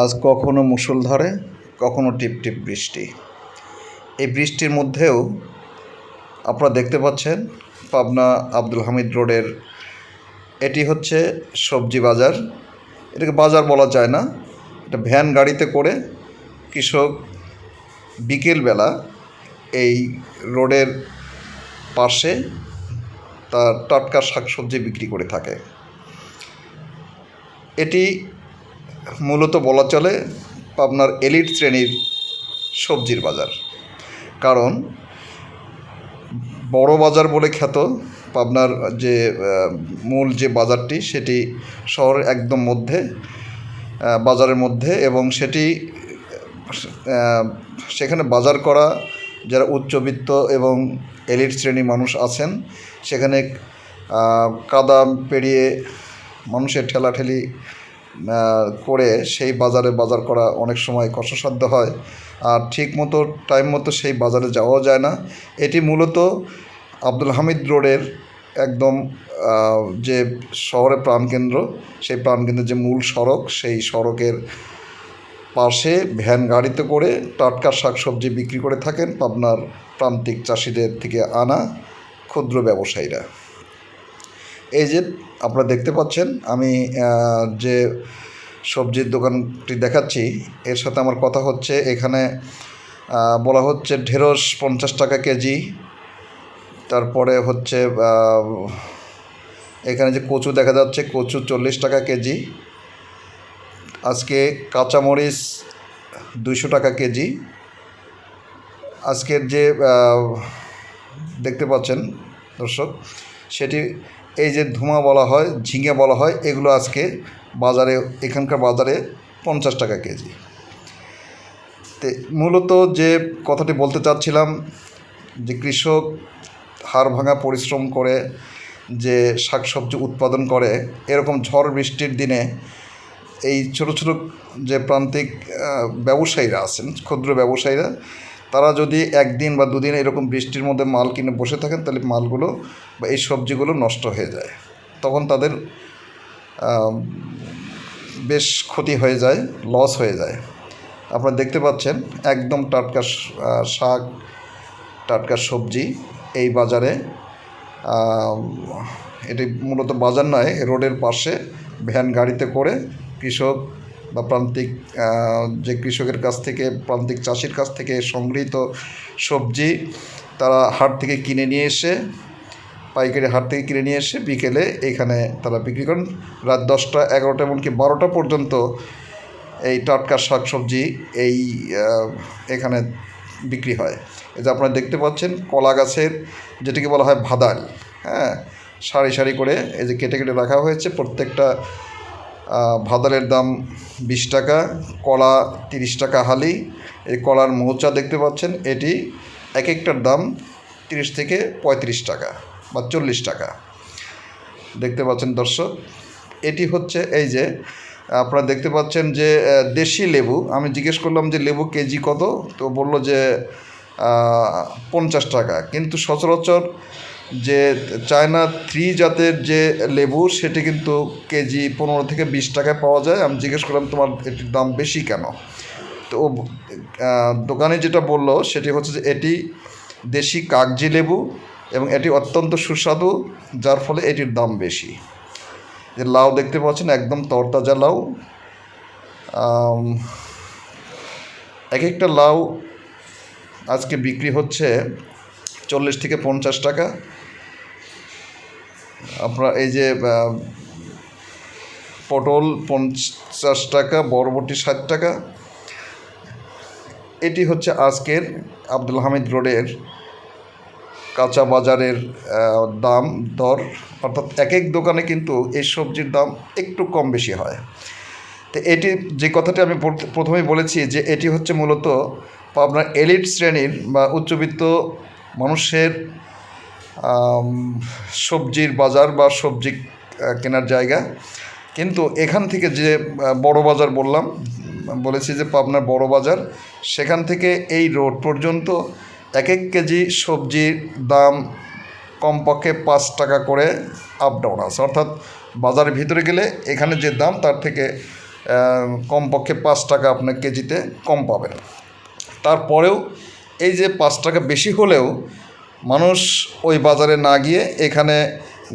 আজ কখনো মুষলধারে কখনো টিপ টিপ বৃষ্টি। এই বৃষ্টির মধ্যেও আপনারা দেখতে পাচ্ছেন পাবনা আব্দুল হামিদ রোডের, এটি হচ্ছে সবজি বাজার। এটাকে বাজার বলা যায় না। এটা ভ্যান গাড়িতে করে কৃষক বিকেলবেলা এই রোডের পাশে তার টাটকা শাকসবজি বিক্রি করে থাকে। এটি মূলত বলা চলে পাবনার এলিট শ্রেণির সবজির বাজার। কারণ বড় বাজার বলে খ্যাত পাবনার যে মূল যে বাজারটি সেটি শহরের একদম মধ্যে বাজারের মধ্যে এবং সেটি সেখানে বাজার করা যারা উচ্চবিত্ত এবং এলিট শ্রেণির মানুষ আছেন সেখানে আহ, কাদা পেরিয়ে মানুষের ঠেলাঠেলি করে সেই বাজারে বাজার করা অনেক সময় কষ্টসাধ্য হয়। আর ঠিক মতো টাইম মতো সেই বাজারে যাওয়াও যায় না। এটি মূলত আব্দুল হামিদ রোডের একদম যে শহরের প্রাণকেন্দ্র সেই প্রাণকেন্দ্রের যে মূল সড়ক, সেই সড়কের পাশে ভ্যান গাড়িতে করে টাটকা শাকসবজি বিক্রি করে থাকেন পাবনার প্রান্তিক চাষিদের থেকে আনা ক্ষুদ্র ব্যবসায়ীরা। এই যে আপনারা দেখতে পাচ্ছেন, আমি যে সবজির দোকানটি দেখাচ্ছি, এর সাথে আমার কথা হচ্ছে, এখানে বলা হচ্ছে ঢেঁড়স পঞ্চাশ টাকা কেজি, তারপরে হচ্ছে এখানে যে কচু দেখা যাচ্ছে, কচু চল্লিশ টাকা কেজি, আজকে কাঁচামরিচ দুইশো টাকা কেজি, আজকের যে দেখতে পাচ্ছেন দর্শক, সেটি এই যে ধুমা বলা হয়, ঝিঙে বলা হয়, এগুলো আজকে বাজারে, এখানকার বাজারে পঞ্চাশ টাকা কেজি। তে মূলত যে কথাটি বলতে চাচ্ছিলাম, যে কৃষক হাড় ভাঙা পরিশ্রম করে, যে শাকসবজি উৎপাদন করে, এরকম ঝড় বৃষ্টির দিনে এই ছোট ছোট যে প্রান্তিক ব্যবসায়ীরা আছেন, ক্ষুদ্র ব্যবসায়ীরা তারা যদি একদিন বা দুদিন এরকম বৃষ্টির মধ্যে মাল কিনে বসে থাকেন, তাহলে মালগুলো বা এই সবজিগুলো নষ্ট হয়ে যায়। তখন তাদের বেশ ক্ষতি হয়ে যায় লস হয়ে যায়। আপনারা দেখতে পাচ্ছেন, একদম টাটকা শাক, টাটকা সবজি এই বাজারে এটি মূলত বাজার নয়, রোডের পাশে ভ্যান গাড়িতে করে কৃষক বা প্রান্তিক যে কৃষকের কাছ থেকে, প্রান্তিক চাষির কাছ থেকে সংগৃহীত সবজি তারা হাট থেকে কিনে নিয়ে এসে, পাইকারি হাট থেকে কিনে নিয়ে এসে বিকেলে এখানে তারা বিক্রি করেন। রাত দশটা, এগারোটা এমনকি বারোটা পর্যন্ত এই টাটকা শাকসবজি এই এখানে বিক্রি হয়। এই যে আপনারা দেখতে পাচ্ছেন, কলা গাছের যেটিকে বলা হয় ভাদাল হ্যাঁ সারি সারি করে এই যে কেটে কেটে রাখা হয়েছে। প্রত্যেকটা ভাদালের দাম বিশ টাকা, কলা তিরিশ টাকা হালি। এই কলার মৌচা দেখতে পাচ্ছেন, এটি এক একটার দাম তিরিশ থেকে পঁয়ত্রিশ টাকা বা চল্লিশ টাকা। দেখতে পাচ্ছেন দর্শক, এটি হচ্ছে এই যে, আপনারা দেখতে পাচ্ছেন যে দেশি লেবু। আমি জিজ্ঞেস করলাম যে, লেবু কেজি কত? তো বলল যে পঞ্চাশ টাকা। কিন্তু সচরাচর যে চায়না থ্রি জাতের যে লেবু, সেটি কিন্তু কেজি পনেরো থেকে বিশ টাকায় পাওয়া যায়। আমি জিজ্ঞেস করলাম, তোমার এটির দাম বেশি কেন? তো দোকানে যেটা বলল, সেটি হচ্ছে যে এটি দেশি কাগজি লেবু এবং এটি অত্যন্ত সুস্বাদু, যার ফলে এটির দাম বেশি। যে লাউ দেখতে পাচ্ছেন, একদম তরতাজা লাউ। এক একটা লাউ আজকে বিক্রি হচ্ছে চল্লিশ থেকে পঞ্চাশ টাকা। আপনার এই যে পটল পঞ্চাশ টাকা, বরবটি ষাট টাকা। এটি হচ্ছে আজকের আব্দুল হামিদ রোডের কাঁচা বাজারের দাম, দর। অর্থাৎ এক এক দোকানে কিন্তু এই সবজির দাম একটু কম বেশি হয়। তো এটি যে কথাটি আমি প্রথমেই বলেছি যে এটি হচ্ছে মূলত আপনার এলিট শ্রেণির বা উচ্চবিত্ত মানুষের সবজির বাজার বা সবজি কেনার জায়গা। কিন্তু এখান থেকে যে বড় বাজার বললাম, বলেছি যে পাবনার বড় বাজার, সেখান থেকে এই রোড পর্যন্ত এক এক কেজি সবজির দাম কমপক্ষে পাঁচ টাকা করে আপ ডাউন আছে। অর্থাৎ বাজারের ভিতরে গেলে এখানে যে দাম, তার থেকে কমপক্ষে পাঁচ টাকা আপনার কেজিতে কম পাবেন। তারপরেও এই যে পাঁচ টাকা বেশি হলেও মানুষ ওই বাজারে না গিয়ে এখানে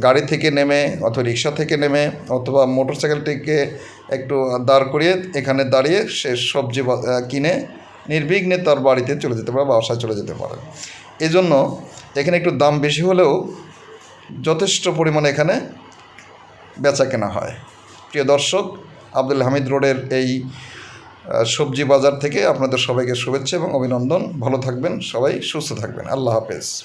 গাড়ি থেকে নেমে অথবা রিক্সা থেকে নেমে অথবা মোটরসাইকেল থেকে একটু দাঁড় করিয়ে এখানে দাঁড়িয়ে সে সবজি কিনে নির্বিঘ্নে তার বাড়িতে চলে যেতে পারে বাসায় চলে যেতে পারে। এজন্য এখানে একটু দাম বেশি হলেও যথেষ্ট পরিমাণে এখানে বেচা কেনা হয়। প্রিয় দর্শক, আব্দুল হামিদ রোডের এই সবজি বাজার থেকে আপনাদের সবাইকে শুভেচ্ছা এবং অভিনন্দন। ভালো থাকবেন সবাই, সুস্থ থাকবেন। আল্লাহ হাফেজ।